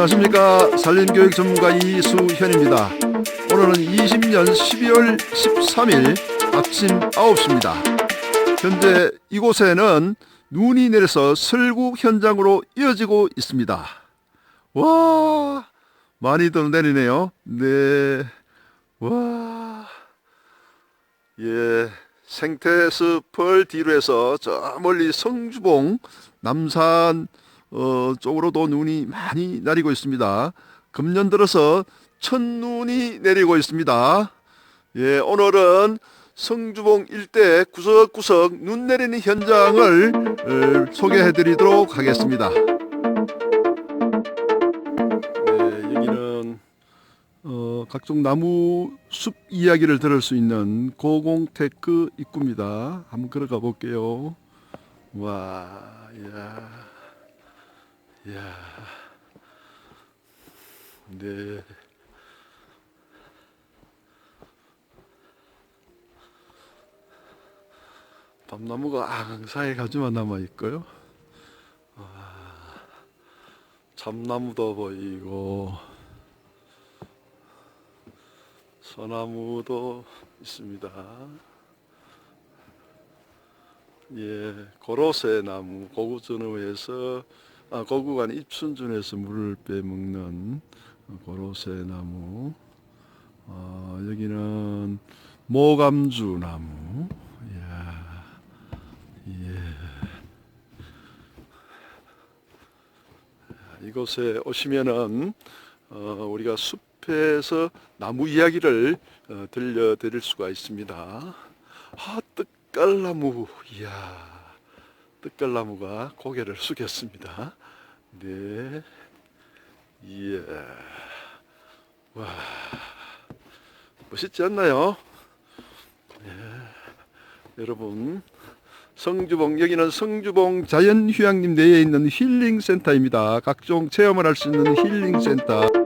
안녕하십니까 산림교육 전문가 이수현입니다. 오늘은 20년 12월 13일 아침 9시입니다. 현재 이곳에는 눈이 내려서 설국 현장으로 이어지고 있습니다. 와 많이들 내리네요. 네. 와. 예. 생태숲을 뒤로 해서 저 멀리 성주봉 남산 어, 쪽으로도 눈이 많이 내리고 있습니다. 금년 들어서 첫 눈이 내리고 있습니다. 예, 오늘은 성주봉 일대 구석구석 눈 내리는 현장을 어, 소개해 드리도록 하겠습니다. 네, 각종 나무 숲 이야기를 들을 수 있는 고공테크 입구입니다. 한번 걸어가 볼게요. 와, 야, 야, 네. 밤나무가 앙상하게 가지만 남아 있고요. 와, 참나무도 보이고. 소나무도 있습니다. 예, 고로쇠 나무, 고구전후에서 아, 고구간 입순준에서 물을 빼먹는 고로쇠 나무. 어, 여기는 모감주 나무. 이야, 예. 이곳에 오시면은 어, 우리가 숲에서 나무 이야기를 어, 들려드릴 수가 있습니다. 아, 뜻갈나무, 이야, 뜻갈나무가 고개를 숙였습니다. 네, 이야, 와, 멋있지 않나요? 네, 여러분. 성주봉 여기는 성주봉 자연휴양림 내에 있는 힐링센터입니다. 각종 체험을 할 수 있는 힐링센터.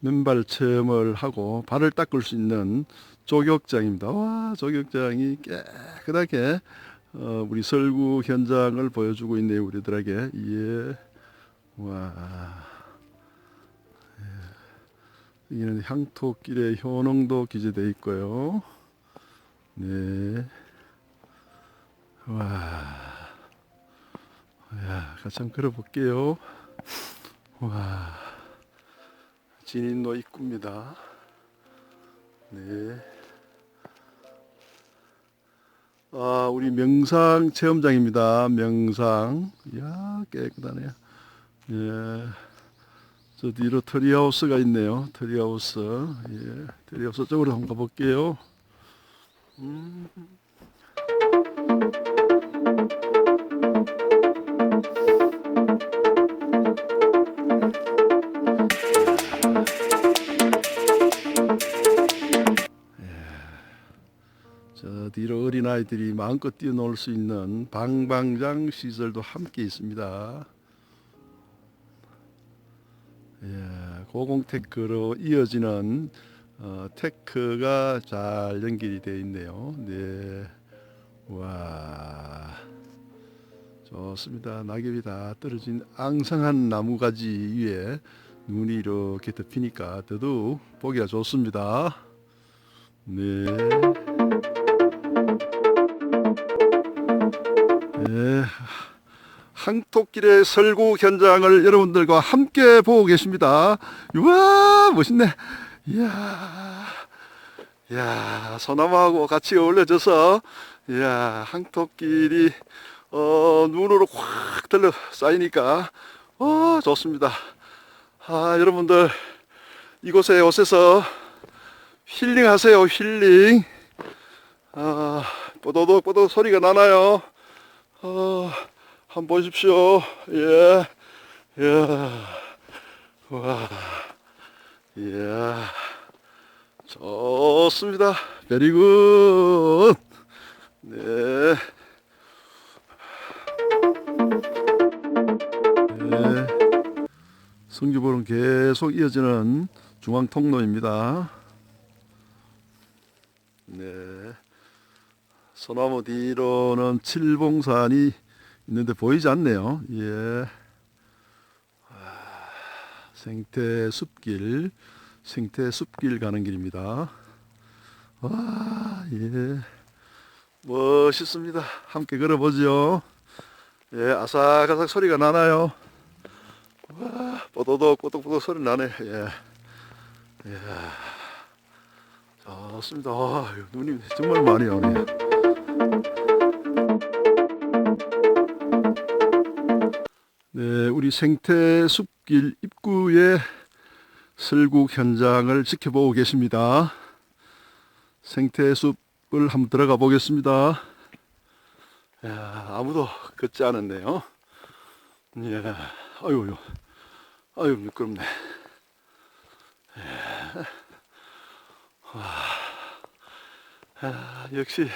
네. 맨발 체험을 하고 발을 닦을 수 있는 조격장입니다. 와, 조격장이 깨끗하게 어, 우리 설구 현장을 보여주고 있네요, 우리들에게. 예. 와. 예. 여기는 향토길에 효능도 기재되어 있고요. 네. 와. 야, 같이 한번 걸어볼게요. 와. 진인로 입구입니다. 네. 아, 우리 명상 체험장입니다. 명상. 이야, 깨끗하네요. 예. 저 뒤로 트리하우스가 있네요. 트리하우스. 예. 트리하우스 쪽으로 한번 가볼게요. 음. 뒤로 어린아이들이 마음껏 뛰어놀 수 있는 방방장 시설도 함께 있습니다. 예, 고공테크로 이어지는 어, 테크가 잘 연결이 되어 있네요. 네. 와. 좋습니다. 낙엽이 다 떨어진 앙상한 나무가지 위에 눈이 이렇게 덮이니까 더더욱 보기가 좋습니다. 네. 네. 항토길의 설구 현장을 여러분들과 함께 보고 계십니다. 우와, 멋있네. 이야, 이야, 소나무하고 같이 어울려져서, 이야, 항토길이, 어, 눈으로 확 들러 쌓이니까, 어, 좋습니다. 아, 여러분들, 이곳에 오셔서 힐링 하세요, 힐링. 아, 뽀도독 뽀도독 소리가 나나요? 어, 한번 보십시오. 예, 예, 와, 예, 좋습니다. 베리굿. 네. 네. 성주보는 계속 이어지는 중앙 통로입니다. 네. 소나무 뒤로는 칠봉산이 있는데 보이지 않네요. 예. 생태 숲길, 생태 숲길 가는 길입니다. 와, 예. 멋있습니다. 함께 걸어보죠. 예, 아삭아삭 소리가 나나요? 와, 뽀도독, 뽀독뽀독 소리 나네. 예. 예. 좋습니다. 아, 눈이 정말 많이 오네요. 네, 우리 생태 숲길 입구에 설국 현장을 지켜보고 계십니다. 생태 숲을 한번 들어가 보겠습니다. 야, 아무도 걷지 않았네요. 예, 아유, 아유, 아유 미끄럽네. 예. 와, 야, 역시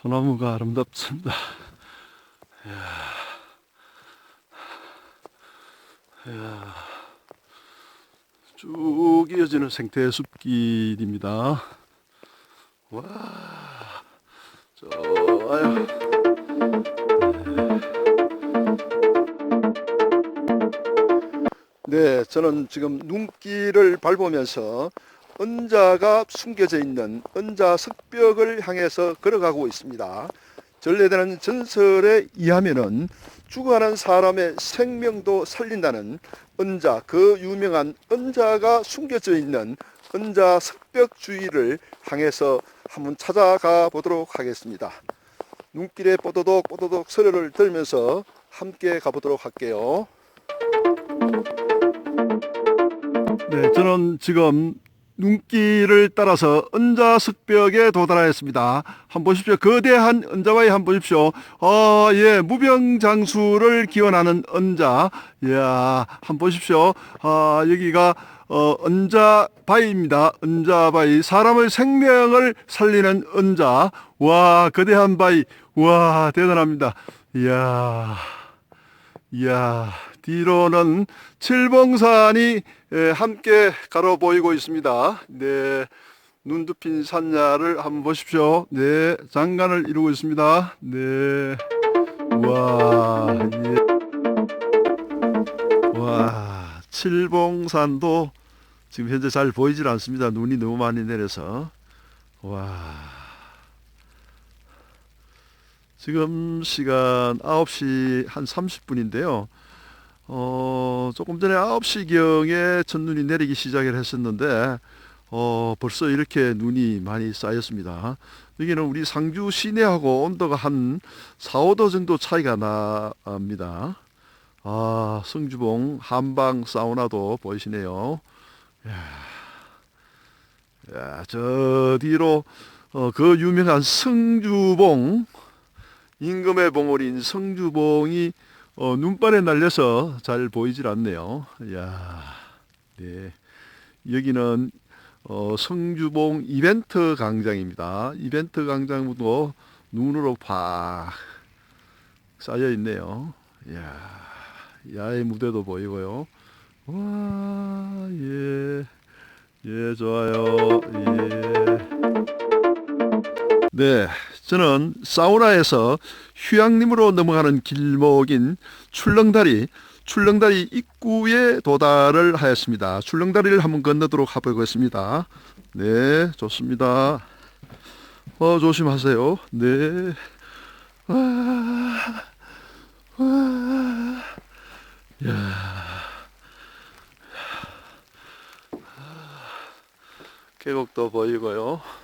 소나무가 아름답습니다. 이야, 쭉 이어지는 생태 숲길입니다. 와, 좋아요. 네, 저는 지금 눈길을 밟으면서 은자가 숨겨져 있는 은자 석벽을 향해서 걸어가고 있습니다. 전래되는 전설에 의하면은 죽어가는 사람의 생명도 살린다는 은자, 그 유명한 은자가 숨겨져 있는 은자 석벽 주위를 향해서 한번 찾아가 보도록 하겠습니다. 눈길에 뽀도독 뽀도독 소리를 들으면서 함께 가보도록 할게요. 네, 저는 지금 눈길을 따라서 은자 습벽에 도달하였습니다. 한번 보십시오. 거대한 은자바위 한번 보십시오. 어, 예, 무병장수를 기원하는 은자. 이야, 한번 보십시오. 아, 여기가 어, 은자바위입니다. 은자바위. 사람의 생명을 살리는 은자. 와, 거대한 바위. 와, 대단합니다. 이야. 이야, 뒤로는 칠봉산이 예, 함께 가로 보이고 있습니다. 네, 눈 덮인 산야를 한번 보십시오. 네, 장관을 이루고 있습니다. 네, 와, 예. 와, 칠봉산도 지금 현재 잘 보이질 않습니다. 눈이 너무 많이 내려서. 와. 지금 시간 9시 한 30분인데요. 어, 조금 전에 9시경에 첫눈이 내리기 시작을 했었는데, 어, 벌써 이렇게 눈이 많이 쌓였습니다. 여기는 우리 상주 시내하고 온도가 한 4, 5도 정도 차이가 납니다. 아, 성주봉 한방 사우나도 보이시네요. 야, 야, 저 뒤로 어, 그 유명한 성주봉, 임금의 봉오리인 성주봉이 어, 눈발에 날려서 잘 보이질 않네요. 야, 네. 여기는 어, 성주봉 이벤트 광장입니다. 이벤트 광장도 눈으로 팍 쌓여 있네요. 야, 야의 무대도 보이고요. 와, 예, 예, 좋아요. 예. 네, 저는 사우나에서 휴양림으로 넘어가는 길목인 출렁다리, 출렁다리 입구에 도달을 하였습니다. 출렁다리를 한번 건너도록 해보겠습니다. 네, 좋습니다. 어, 조심하세요. 네. 와, 와, 야. 계곡도 보이고요.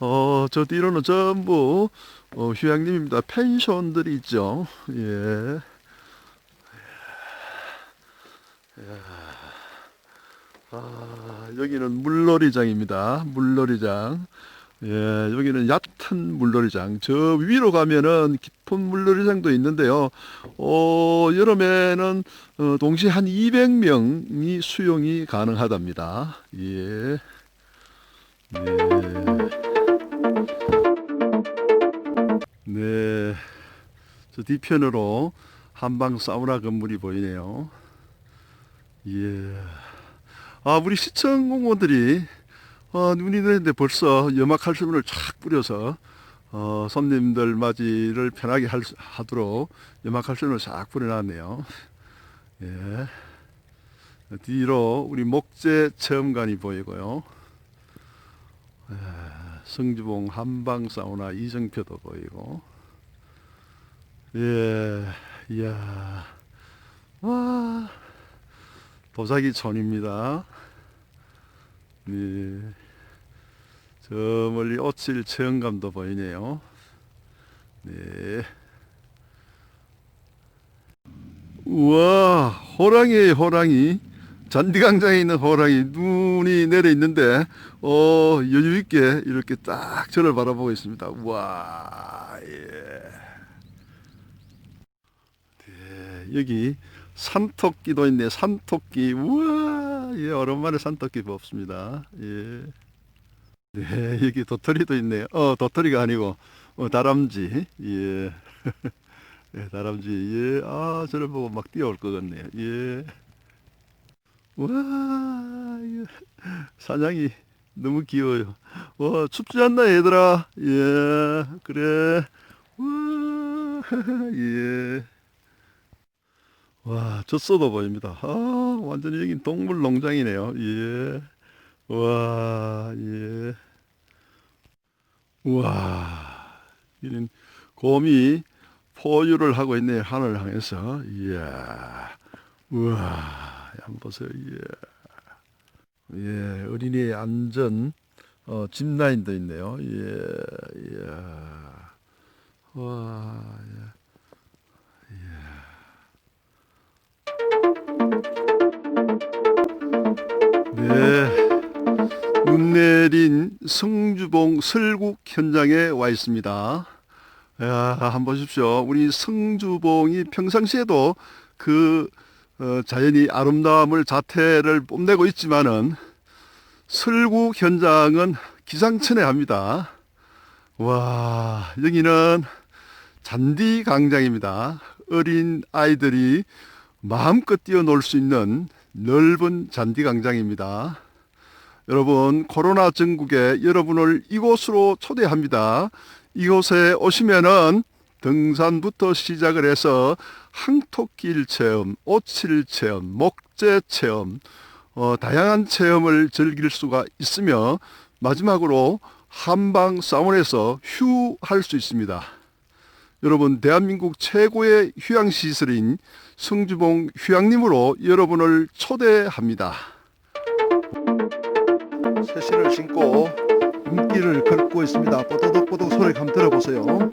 어, 저 뒤로는 전부 어, 휴양림입니다. 펜션들이 있죠. 예. 아, 여기는 물놀이장입니다. 물놀이장. 예, 여기는 얕은 물놀이장. 저 위로 가면은 깊은 물놀이장도 있는데요. 어, 여름에는 어, 동시에 한 200명이 수용이 가능하답니다. 예. 네. 네. 저 뒤편으로 한방 사우나 건물이 보이네요. 예. 아, 우리 시청 공무원들이 어, 눈이 내리는데 벌써 염화칼슘을 쫙 뿌려서 어, 손님들 맞이를 편하게 할, 수- 하도록 염화칼슘을 쫙 뿌려놨네요. 예. 뒤로 우리 목재 체험관이 보이고요. 에, 성주봉 한방 사우나 이정표도 보이고. 예, 이야, 와, 도자기 촌입니다. 네, 저 멀리 오칠 체험관도 보이네요. 네. 우와, 호랑이에요, 호랑이. 잔디광장에 있는 호랑이. 눈이 내려 있는데, 어, 여유 있게 이렇게 딱 저를 바라보고 있습니다. 우와, 예. 네, 여기 산토끼도 있네, 산토끼. 우와, 예, 오랜만에 산토끼 봅습니다. 예. 네, 여기 도토리도 있네요. 어, 도토리가 아니고, 어, 다람쥐. 예. 예, 다람쥐, 예, 아, 저를 보고 막 뛰어올 것 같네요. 예. 와, 예. 사냥이 너무 귀여워요. 와, 춥지 않나, 얘들아? 예, 그래. 와, 예. 와, 젖소도 보입니다. 아, 완전히 여긴 동물 농장이네요. 예. 와, 예. 와, 이는 곰이 포유를 하고 있네요. 하늘을 향해서. 이야. 우와. 한번 보세요. 이야. 예, 어린이의 안전, 어, 짚라인도 있네요. 예, 이야. 와, 예. 네. 눈 내린 성주봉 설국 현장에 와 있습니다. 야, 한번 보십시오. 우리 성주봉이 평상시에도 그 어, 자연이 아름다움을 자태를 뽐내고 있지만은 설국 현장은 기상천외합니다. 와, 여기는 잔디 광장입니다. 어린 아이들이 마음껏 뛰어놀 수 있는 넓은 잔디 광장입니다. 여러분, 코로나 전국에 여러분을 이곳으로 초대합니다. 이곳에 오시면은 등산부터 시작을 해서 항토길 체험, 오칠 체험, 목재 체험, 어, 다양한 체험을 즐길 수가 있으며 마지막으로 한방 사원에서 휴할 수 있습니다. 여러분 대한민국 최고의 휴양 시설인 성주봉 휴양림으로 여러분을 초대합니다. 새신을 신고 눈길을 걷고 있습니다. 뽀드득뽀득 소리 한번 들어보세요.